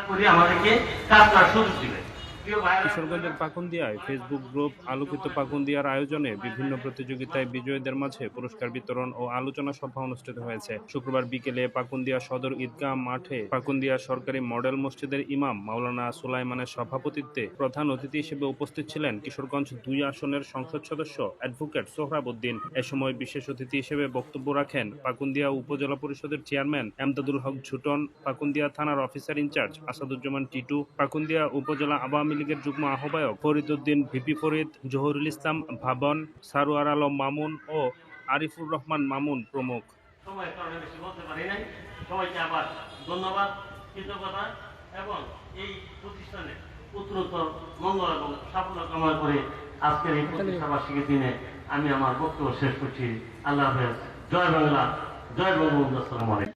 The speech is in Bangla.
করে আমাদেরকে কাজ করার সুযোগ দিবে কিশোরগঞ্জের পাকুন্দিয়ায় ফেসবুক গ্রুপ আলোকিত পাকুন্দিয়ার আয়োজনে বিভিন্ন প্রতিযোগিতায় বিজয়ীদের মাঝে পুরস্কার বিতরণ ও আলোচনা সভা অনুষ্ঠিত হয়েছে। শুক্রবার বিকেলে পাকুন্দিয়া সদর ঈদগাহ মাঠে পাকুন্দিয়া সরকারি মডেল মসজিদের ইমাম মাওলানা সুলাইমানের সভাপতিত্বে প্রধান অতিথি হিসেবে উপস্থিত ছিলেন কিশোরগঞ্জ দুই আসনের সংসদ সদস্য অ্যাডভোকেট সোহরাব উদ্দিন। এ সময় বিশেষ অতিথি হিসেবে বক্তব্য রাখেন পাকুন্দিয়া উপজেলা পরিষদের চেয়ারম্যান এমদাদুল হক ঝুটন, পাকুন্দিয়া থানার officer in charge Asaduzzaman Titu, Pakundia উপজেলা আওয়ামী লীগের যুগ্ম আহ্বায়ক ফরিদউদ্দিন, ভিপি ফরিদ, জহুরুল ইসলাম, ভাবন, সারোয়ার আলম মামুন ও আরিফুর রহমান মামুন প্রমুখ। আমি আমার বক্তব্য শেষ করছি। আল্লাহ জয় বাংলা, জয় বঙ্গবন্ধু, আসসালামু